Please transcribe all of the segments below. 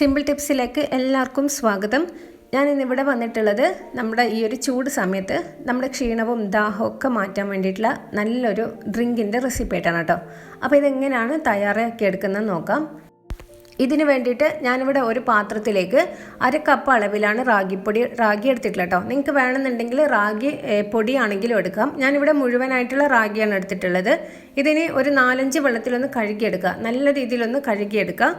Simple ടിപ്സിലേക്ക് എല്ലാവർക്കും സ്വാഗതം. ഞാൻ ഇന്നിവിടെ വന്നിട്ടുള്ളത് നമ്മുടെ ഈ ഒരു ചൂട് സമയത്ത് നമ്മുടെ ക്ഷീണവും ദാഹവും ഒക്കെ മാറ്റാൻ വേണ്ടിയിട്ടുള്ള നല്ലൊരു ഡ്രിങ്കിന്റെ റെസിപ്പി ആയിട്ടാണ് കേട്ടോ. അപ്പോൾ ഇതെങ്ങനെയാണ് തയ്യാറാക്കി എടുക്കുന്നത് നോക്കാം. ഇതിന് വേണ്ടിയിട്ട് ഞാനിവിടെ ഒരു പാത്രത്തിലേക്ക് അര കപ്പ് അളവിലാണ് റാഗിപ്പൊടി റാഗി എടുത്തിട്ടുള്ളത് കേട്ടോ. നിങ്ങൾക്ക് വേണമെന്നുണ്ടെങ്കിൽ റാഗി പൊടിയാണെങ്കിലും എടുക്കാം. ഞാനിവിടെ മുഴുവനായിട്ടുള്ള റാഗിയാണ് എടുത്തിട്ടുള്ളത്. ഇതിനെ ഒരു നാലഞ്ച് വെള്ളത്തിലൊന്ന് കഴുകിയെടുക്കുക. നല്ല രീതിയിലൊന്ന് കഴുകിയെടുക്കുക.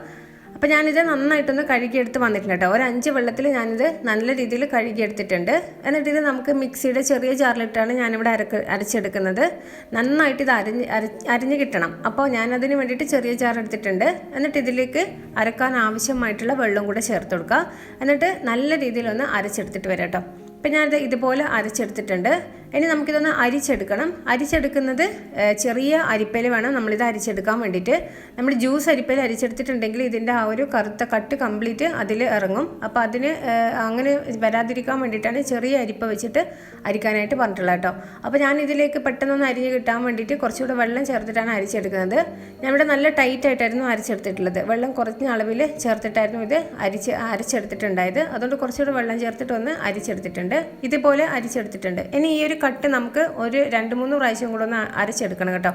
അപ്പോൾ ഞാനിത് നന്നായിട്ടൊന്ന് കഴുകിയെടുത്ത് വന്നിട്ടുണ്ട് കേട്ടോ. ഒരു അഞ്ച് വെള്ളത്തിൽ ഞാനിത് നല്ല രീതിയിൽ കഴുകിയെടുത്തിട്ടുണ്ട്. എന്നിട്ട് ഇത് നമുക്ക് മിക്സിയുടെ ചെറിയ ജാറിലിട്ടാണ് ഞാനിവിടെ അരക്ക് അരച്ചെടുക്കുന്നത്. നന്നായിട്ട് ഇത് അരിഞ്ഞ് അര അരിഞ്ഞ് കിട്ടണം. അപ്പോൾ ഞാനതിന് വേണ്ടിയിട്ട് ചെറിയ ജാർ എടുത്തിട്ടുണ്ട്. എന്നിട്ട് ഇതിലേക്ക് അരക്കാൻ ആവശ്യമായിട്ടുള്ള വെള്ളം കൂടെ ചേർത്ത് കൊടുക്കുക. എന്നിട്ട് നല്ല രീതിയിലൊന്ന് അരച്ചെടുത്തിട്ട് വരാം കേട്ടോ. ഇപ്പം ഞാനത് ഇതുപോലെ അരച്ചെടുത്തിട്ടുണ്ട്. ഇനി നമുക്കിതൊന്ന് അരിച്ചെടുക്കണം. അരിച്ചെടുക്കുന്നത് ചെറിയ അരിപ്പയിൽ വേണം നമ്മളിത് അരിച്ചെടുക്കാൻ വേണ്ടിയിട്ട്. നമ്മൾ ജ്യൂസ് അരിപ്പയിൽ അരിച്ചെടുത്തിട്ടുണ്ടെങ്കിൽ ഇതിന്റെ ആ ഒരു കറുത്ത കട്ട് കംപ്ലീറ്റ് അതിൽ ഇറങ്ങും. അപ്പോൾ അതിന് അങ്ങനെ വരാതിരിക്കാൻ വേണ്ടിയിട്ടാണ് ചെറിയ അരിപ്പ വെച്ചിട്ട് അരിക്കാനായിട്ട് പറഞ്ഞിട്ടുള്ളത് കേട്ടോ. അപ്പോൾ ഞാൻ ഇതിലേക്ക് പെട്ടെന്നൊന്ന് അരിഞ്ഞ് കിട്ടാൻ വേണ്ടിയിട്ട് കുറച്ചുകൂടെ വെള്ളം ചേർത്തിട്ടാണ് അരിച്ചെടുക്കുന്നത്. ഞാനിവിടെ നല്ല ടൈറ്റ് ആയിട്ടായിരുന്നു അരച്ചെടുത്തിട്ടുള്ളത്. വെള്ളം കുറഞ്ഞ അളവിൽ ചേർത്തിട്ടായിരുന്നു ഇത് അരിച്ച് അരച്ചെടുത്തിട്ടുണ്ടായത്. അതുകൊണ്ട് കുറച്ചുകൂടെ വെള്ളം ചേർത്തിട്ട് ഒന്ന് അരിച്ചെടുത്തിട്ടുണ്ട്. ഇതുപോലെ അരിച്ചെടുത്തിട്ടുണ്ട്. ഇനി ഈ ഒരു കട്ട് നമുക്ക് ഒരു രണ്ട് മൂന്ന് പ്രാവശ്യം കൂടെ ഒന്ന് അരച്ചെടുക്കണം കേട്ടോ.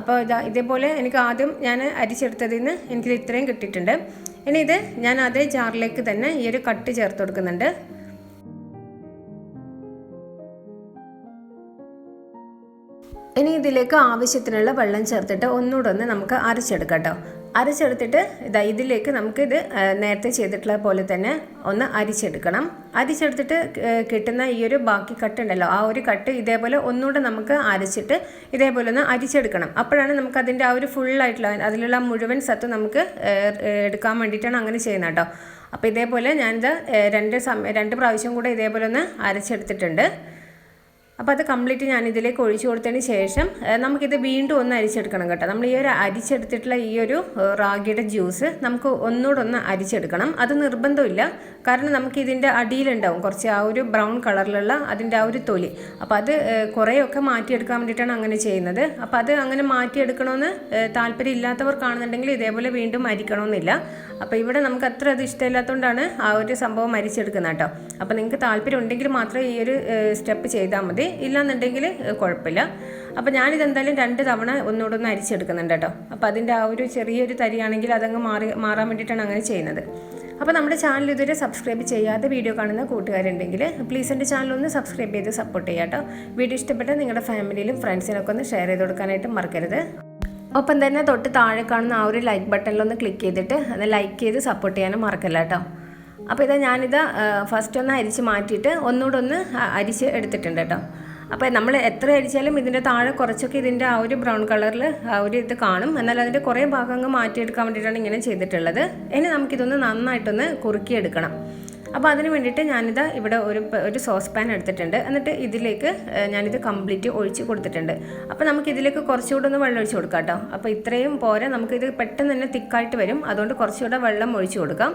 അപ്പോൾ ഇതാ ഇതേപോലെ എനിക്ക് ആദ്യം ഞാൻ അരിച്ചെടുത്തതിൽ നിന്ന് എനിക്കിത് ഇത്രയും കിട്ടിയിട്ടുണ്ട്. ഇനി ഇത് ഞാൻ അതേ ജാറിലേക്ക് തന്നെ ഈ ഒരു കട്ട് ചേർത്ത് കൊടുക്കുന്നുണ്ട്. ഇനി ഇതിലേക്ക് ആവശ്യത്തിനുള്ള വെള്ളം ചേർത്തിട്ട് ഒന്നുകൂടെ ഒന്ന് നമുക്ക് അരച്ചെടുക്കാം കേട്ടോ. അരച്ചെടുത്തിട്ട് ഇതാ ഇതിലേക്ക് നമുക്ക് ഇത് നേരത്തെ ചെയ്തിട്ടുള്ള പോലെ തന്നെ ഒന്ന് അരിച്ചെടുക്കണം. അരിച്ചെടുത്തിട്ട് കിട്ടുന്ന ഈ ഒരു ബാക്കി കട്ട് ഉണ്ടല്ലോ ആ ഒരു കട്ട് ഇതേപോലെ ഒന്നുകൂടെ നമുക്ക് അരച്ചിട്ട് ഇതേപോലെ ഒന്ന് അരിച്ചെടുക്കണം. അപ്പോഴാണ് നമുക്ക് അതിന്റെ ആ ഒരു ഫുള്ളായിട്ടുള്ള അതിലുള്ള മുഴുവൻ സത്ത് നമുക്ക് എടുക്കാൻ വേണ്ടിയിട്ടാണ് അങ്ങനെ ചെയ്യുന്നത് കേട്ടോ. അപ്പോൾ ഇതേപോലെ ഞാനിത് രണ്ട് സമയം രണ്ട് പ്രാവശ്യം കൂടെ ഇതേപോലെ ഒന്ന് അരച്ചെടുത്തിട്ടുണ്ട്. അപ്പോൾ അത് കംപ്ലീറ്റ് ഞാൻ ഇതിലേക്ക് ഒഴിച്ചു കൊടുത്തതിന് ശേഷം നമുക്കിത് വീണ്ടും ഒന്ന് അരിച്ചെടുക്കണം കേട്ടോ. നമ്മൾ ഈ ഒരു അരിച്ചെടുത്തിട്ടുള്ള ഈ ഒരു റാഗിയുടെ ജ്യൂസ് നമുക്ക് ഒന്നുകൂടെ ഒന്ന് അരിച്ചെടുക്കണം. അത് നിർബന്ധമില്ല. കാരണം നമുക്ക് ഇതിന്റെ അടിയിലുണ്ടാവും കുറച്ച് ആ ഒരു ബ്രൗൺ കളറിലുള്ള അതിന്റെ ആ ഒരു തൊലി. അപ്പോൾ അത് കുറേയൊക്കെ മാറ്റിയെടുക്കാൻ വേണ്ടിയിട്ടാണ് അങ്ങനെ ചെയ്യുന്നത്. അപ്പോൾ അത് അങ്ങനെ മാറ്റിയെടുക്കണമെന്ന് താല്പര്യം ഇല്ലാത്തവർക്കാണെന്നുണ്ടെങ്കിൽ ഇതേപോലെ വീണ്ടും അരിക്കണമെന്നില്ല. അപ്പോൾ ഇവിടെ നമുക്ക് അത്ര അത് ഇഷ്ടമില്ലാത്തതുകൊണ്ടാണ് ആ ഒരു സംഭവം അരിച്ചെടുക്കുന്നത് കേട്ടോ. അപ്പോൾ നിങ്ങൾക്ക് താല്പര്യം ഉണ്ടെങ്കിൽ മാത്രമേ ഈ ഒരു സ്റ്റെപ്പ് ചെയ്താൽ മതി. ഇല്ലാന്നുണ്ടെങ്കിൽ ഏഹ്, കുഴപ്പമില്ല. അപ്പോൾ ഞാനിത് എന്തായാലും രണ്ട് തവണ ഒന്നുകൂടെ ഒന്ന് അരിച്ചെടുക്കുന്നുണ്ട് കേട്ടോ. അപ്പോൾ അതിന്റെ ആ ഒരു ചെറിയൊരു തരിയാണെങ്കിൽ അതങ്ങ് മാറി മാറാൻ വേണ്ടിയിട്ടാണ് അങ്ങനെ ചെയ്യുന്നത്. അപ്പോൾ നമ്മുടെ ചാനൽ ഇതുവരെ സബ്സ്ക്രൈബ് ചെയ്യാതെ വീഡിയോ കാണുന്ന കൂട്ടുകാരുണ്ടെങ്കിൽ പ്ലീസ് എന്റെ ചാനൽ ഒന്ന് സബ്സ്ക്രൈബ് ചെയ്ത് സപ്പോർട്ട് ചെയ്യാം കേട്ടോ. വീഡിയോ ഇഷ്ടപ്പെട്ട നിങ്ങളുടെ ഫാമിലിയിലും ഫ്രണ്ട്സിനൊക്കെ ഒന്ന് ഷെയർ ചെയ്ത് കൊടുക്കാനായിട്ട് മറക്കരുത്. ഒപ്പം തന്നെ തൊട്ട് താഴെ കാണുന്ന ആ ഒരു ലൈക്ക് ബട്ടണിലൊന്ന് ക്ലിക്ക് ചെയ്തിട്ട് അത് ലൈക്ക് ചെയ്ത് സപ്പോർട്ട് ചെയ്യാനും മറക്കല്ല കേട്ടോ. അപ്പോൾ ഇതാ ഞാനിത് ഫസ്റ്റ് ഒന്ന് അരിച്ച് മാറ്റിയിട്ട് ഒന്നുകൂടെ ഒന്ന് അരിച്ച് എടുത്തിട്ടുണ്ട് കേട്ടോ. അപ്പോൾ നമ്മൾ എത്ര അരിച്ചാലും ഇതിന്റെ താഴെ കുറച്ചൊക്കെ ഇതിന്റെ ആ ഒരു ബ്രൗൺ കളറിൽ ആ ഒരു ഇത് കാണും. എന്നാൽ അതിന്റെ കുറേ ഭാഗങ്ങൾ മാറ്റിയെടുക്കാൻ വേണ്ടിയിട്ടാണ് ഇങ്ങനെ ചെയ്തിട്ടുള്ളത്. ഇനി നമുക്കിതൊന്ന് നന്നായിട്ടൊന്ന് കുറുക്കിയെടുക്കണം. അപ്പോൾ അതിന് വേണ്ടിയിട്ട് ഞാനിത് ഇവിടെ ഒരു ഒരു സോസ് പാൻ എടുത്തിട്ടുണ്ട്. എന്നിട്ട് ഇതിലേക്ക് ഞാനിത് കംപ്ലീറ്റ് ഒഴിച്ച് കൊടുത്തിട്ടുണ്ട്. അപ്പോൾ നമുക്ക് ഇതിലേക്ക് കുറച്ചുകൂടെ ഒന്ന് വെള്ളം ഒഴിച്ച് കൊടുക്കാം കേട്ടോ. അപ്പോൾ ഇത്രയും പോരെ നമുക്കിത് പെട്ടെന്ന് തന്നെ തിക്കായിട്ട് വരും. അതുകൊണ്ട് കുറച്ചുകൂടെ വെള്ളം ഒഴിച്ച് കൊടുക്കാം.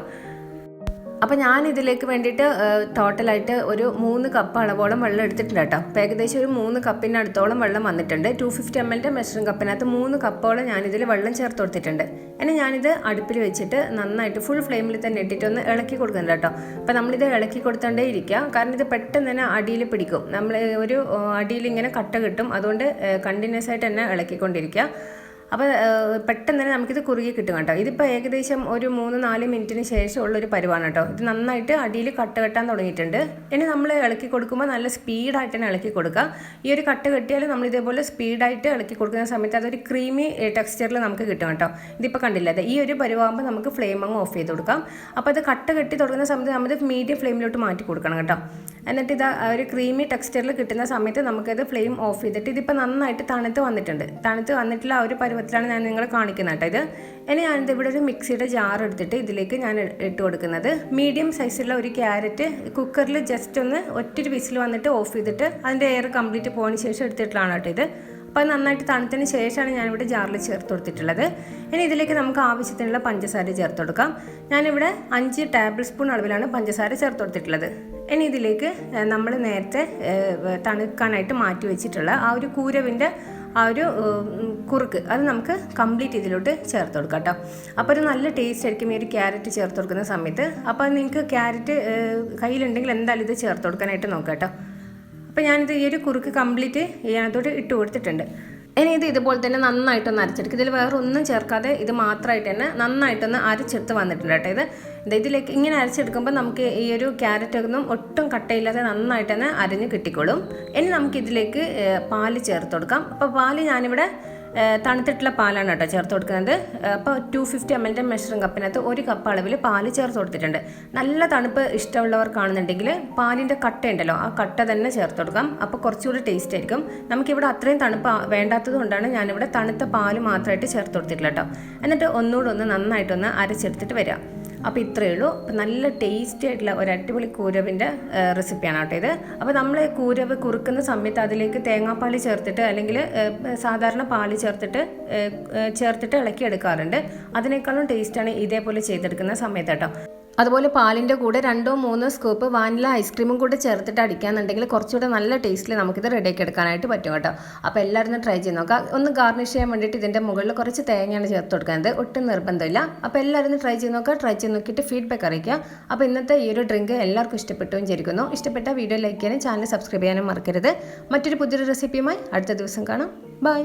അപ്പോൾ ഞാൻ ഇതിലേക്ക് വേണ്ടിയിട്ട് ടോട്ടലായിട്ട് ഒരു മൂന്ന് കപ്പ് അളവോളം വെള്ളം എടുത്തിട്ടുണ്ട് കേട്ടോ. അപ്പോൾ ഏകദേശം ഒരു മൂന്ന് കപ്പിനടുത്തോളം വെള്ളം വന്നിട്ടുണ്ട്. ടു ഫിഫ്റ്റി എം എല്ലിന്റെ മെഷറിംഗ് കപ്പിനകത്ത് മൂന്ന് കപ്പോളം ഞാനിതിൽ വെള്ളം ചേർത്ത് കൊടുത്തിട്ടുണ്ട്. ഇനി ഞാനിത് അടുപ്പിൽ വെച്ചിട്ട് നന്നായിട്ട് ഫുൾ ഫ്ലെയിമിൽ തന്നെ ഇട്ടിട്ട് ഒന്ന് ഇളക്കി കൊടുക്കുന്നുണ്ട് കേട്ടോ. അപ്പോൾ നമ്മളിത് ഇളക്കി കൊടുത്തോണ്ടേ ഇരിക്കുക കാരണം ഇത് പെട്ടെന്ന് തന്നെ അടിയിൽ പിടിക്കും. നമ്മൾ ഒരു അടിയിൽ ഇങ്ങനെ കട്ട കിട്ടും. അതുകൊണ്ട് കണ്ടിന്യൂസ് ആയിട്ട് തന്നെ ഇളക്കിക്കൊണ്ടിരിക്കുക. അപ്പോൾ പെട്ടെന്ന് തന്നെ നമുക്കിത് കുറുകി കിട്ടും കേട്ടോ. ഇതിപ്പോൾ ഏകദേശം ഒരു മൂന്ന് നാല് മിനിറ്റിന് ശേഷമുള്ള ഒരു പരിവാണ് കേട്ടോ ഇത് നന്നായിട്ട് അടിയിൽ കട്ട കെട്ടാൻ തുടങ്ങിയിട്ടുണ്ട്. ഇനി നമ്മൾ ഇളക്കി കൊടുക്കുമ്പോൾ നല്ല സ്പീഡായിട്ട് തന്നെ ഇളക്കി കൊടുക്കുക ഈ ഒരു കട്ട കെട്ടിയാൽ നമ്മൾ ഇതേപോലെ സ്പീഡായിട്ട് ഇളക്കി കൊടുക്കുന്ന സമയത്ത് അതൊരു ക്രീമി ടെക്സ്ചറിൽ നമുക്ക് കിട്ടും കേട്ടോ. ഇതിപ്പോൾ കണ്ടില്ല അതെ ഈ ഒരു പരിവാകുമ്പോൾ നമുക്ക് ഫ്ലെയിം അങ്ങ് ഓഫ് ചെയ്ത് കൊടുക്കാം. അപ്പോൾ അത് കട്ട കെട്ടി തുടങ്ങുന്ന സമയത്ത് നമ്മൾ മീഡിയം ഫ്ലെയിമിലോട്ട് മാറ്റി കൊടുക്കണം കേട്ടോ. എന്നിട്ട് ഇത് ഒരു ക്രീമി ടെക്സ്ചറിൽ കിട്ടുന്ന സമയത്ത് നമുക്കത് ഫ്ലെയിം ഓഫ് ചെയ്തിട്ട് ഇതിപ്പോൾ നന്നായിട്ട് തണുത്ത് വന്നിട്ടുണ്ട്. തണുത്ത് വന്നിട്ടുള്ള ആ ഒരു പരുവത്തിലാണ് ഞാൻ നിങ്ങളെ കാണിക്കുന്നത് കേട്ടോ. ഇത് ഇനി ഞാനിത് ഇവിടെ ഒരു മിക്സിയുടെ ജാർ എടുത്തിട്ട് ഇതിലേക്ക് ഞാൻ ഇട്ട് കൊടുക്കുന്നത്. മീഡിയം സൈസുള്ള ഒരു ക്യാരറ്റ് കുക്കറിൽ ജസ്റ്റ് ഒന്ന് ഒറ്റൊരു വിസിൽ വന്നിട്ട് ഓഫ് ചെയ്തിട്ട് അതിന്റെ എയർ കംപ്ലീറ്റ് പോയതിന് ശേഷം എടുത്തിട്ടുള്ളതാണ് കേട്ടോ ഇത്. അപ്പോൾ നന്നായിട്ട് തണുത്തതിന് ശേഷമാണ് ഞാനിവിടെ ജാറിൽ ചേർത്ത് കൊടുത്തിട്ടുള്ളത്. ഇനി ഇതിലേക്ക് നമുക്ക് ആവശ്യത്തിനുള്ള പഞ്ചസാര ചേർത്ത് കൊടുക്കാം. ഞാനിവിടെ അഞ്ച് ടേബിൾ സ്പൂൺ അളവിലാണ് പഞ്ചസാര ചേർത്ത് കൊടുത്തിട്ടുള്ളത്. ഇനി ഇതിലേക്ക് നമ്മൾ നേരത്തെ തണുക്കാനായിട്ട് മാറ്റി വെച്ചിട്ടുള്ള ആ ഒരു കൂരവിന്റെ ആ ഒരു കുറുക്ക് അത് നമുക്ക് കംപ്ലീറ്റ് ഇതിലോട്ട് ചേർത്ത് കൊടുക്കാം കേട്ടോ അപ്പോൾ ഒരു നല്ല ടേസ്റ്റ് ആയിരിക്കും. ഈ ഒരു ക്യാരറ്റ് ചേർത്ത് കൊടുക്കുന്ന സമയത്ത്. അപ്പോൾ നിങ്ങൾക്ക് ക്യാരറ്റ് കയ്യിലുണ്ടെങ്കിൽ എന്തായാലും ഇത് ചേർത്ത് കൊടുക്കാനായിട്ട് നോക്കാം കേട്ടോ അപ്പോൾ ഞാനിത് ഈ ഒരു കുറുക്ക് കംപ്ലീറ്റ് ഇതിനകത്തോട്ട് ഇട്ട് കൊടുത്തിട്ടുണ്ട്. ഇനി ഇത് ഇതുപോലെ തന്നെ നന്നായിട്ടൊന്ന് അരച്ചെടുക്കും. ഇതിൽ വേറെ ഒന്നും ചേർക്കാതെ ഇത് മാത്രമായിട്ട് തന്നെ നന്നായിട്ടൊന്ന് അരച്ചെടുത്ത് വന്നിട്ടുണ്ട് കേട്ടോ ഇത്. ഇത് ഇതിലേക്ക് ഇങ്ങനെ അരച്ചെടുക്കുമ്പോൾ നമുക്ക് ഈ ഒരു ക്യാരറ്റ് ഒന്നും ഒട്ടും കട്ടയില്ലാതെ നന്നായിട്ട് തന്നെ അരഞ്ഞ് കിട്ടിക്കോളും. ഇനി നമുക്ക് ഇതിലേക്ക് പാൽ ചേർത്ത് കൊടുക്കാം. അപ്പോൾ പാൽ ഞാനിവിടെ തണുത്തിട്ടുള്ള പാലാണ് കേട്ടോ ചേർത്ത് കൊടുക്കുന്നത്. അപ്പോൾ ടു ഫിഫ്റ്റി എം എല്ലിന്റെ മെഷറിംഗ് കപ്പിനകത്ത് ഒരു കപ്പ് അളവിൽ പാൽ ചേർത്ത് കൊടുത്തിട്ടുണ്ട്. നല്ല തണുപ്പ് ഇഷ്ടമുള്ളവർ കാണുന്നുണ്ടെങ്കിൽ പാലിന്റെ കട്ട ഉണ്ടല്ലോ ആ കട്ട തന്നെ ചേർത്ത് കൊടുക്കാം. അപ്പോൾ കുറച്ചുകൂടി ടേസ്റ്റ് ആയിരിക്കും. നമുക്കിവിടെ അത്രയും തണുപ്പ് വേണ്ടാത്തത് കൊണ്ടാണ് ഞാനിവിടെ തണുത്ത പാൽ മാത്രമായിട്ട് ചേർത്ത് കൊടുത്തിട്ടില്ല കേട്ടോ. എന്നിട്ട് ഒന്നുകൂടെ ഒന്ന് നന്നായിട്ടൊന്ന് അരച്ചെടുത്തിട്ട് വരാം. അപ്പോൾ ഇത്രയേ ഉള്ളൂ. അപ്പോൾ നല്ല ടേസ്റ്റി ആയിട്ടുള്ള ഒരു അടിപൊളി കൂരവിന്റെ റെസിപ്പിയാണ് കേട്ടോ ഇത്. അപ്പോൾ നമ്മൾ കൂരവ് കുറുക്കുന്ന സമയത്ത് അതിലേക്ക് തേങ്ങാപ്പാൽ ചേർത്തിട്ട് അല്ലെങ്കിൽ സാധാരണ പാൽ ചേർത്തിട്ട് ചേർത്തിട്ട് ഇളക്കി എടുക്കാറുണ്ട് അതിനേക്കാളും ടേസ്റ്റാണ് ഇതേപോലെ ചെയ്തെടുക്കുന്ന സമയത്ത് കേട്ടോ. അതുപോലെ പാലിന്റെ കൂടെ രണ്ടോ മൂന്നോ സ്കൂപ്പ് വാനില ഐസ്ക്രീമും കൂടെ ചേർത്തിട്ട് അടിക്കാന്നുണ്ടെങ്കിൽ കുറച്ചുകൂടെ നല്ല ടേസ്റ്റിൽ നമുക്കിത് റെഡിയാക്കി എടുക്കാനായിട്ട് പറ്റും കേട്ടോ. അപ്പോൾ എല്ലാവരും ഒന്ന് ട്രൈ ചെയ്ത് നോക്കാം. ഒന്ന് ഗാർണിഷ് ചെയ്യാൻ വേണ്ടിയിട്ട് ഇതിന്റെ മുകളിൽ കുറച്ച് തേങ്ങയാണ് ചേർത്ത് കൊടുക്കുന്നത്. ഒട്ടും നിർബന്ധമില്ല. അപ്പോൾ എല്ലാവരും ഒന്ന് ട്രൈ ചെയ്ത് നോക്കുക ട്രൈ ചെയ്ത് നോക്കിയിട്ട് ഫീഡ്ബാക്ക് അറിയിക്കുക. അപ്പോൾ ഇന്നത്തെ ഈ ഒരു ഡ്രിങ്ക് എല്ലാവർക്കും ഇഷ്ടപ്പെട്ടു വിചാരിക്കുന്നു. ഇഷ്ടപ്പെട്ട വീഡിയോ ലൈക്ക് ചെയ്യാനും ചാനൽ സബ്സ്ക്രൈബ് ചെയ്യാനും മറക്കരുത്. മറ്റൊരു പുതിയൊരു റെസിപ്പിയുമായി അടുത്ത ദിവസം കാണാം. ബൈ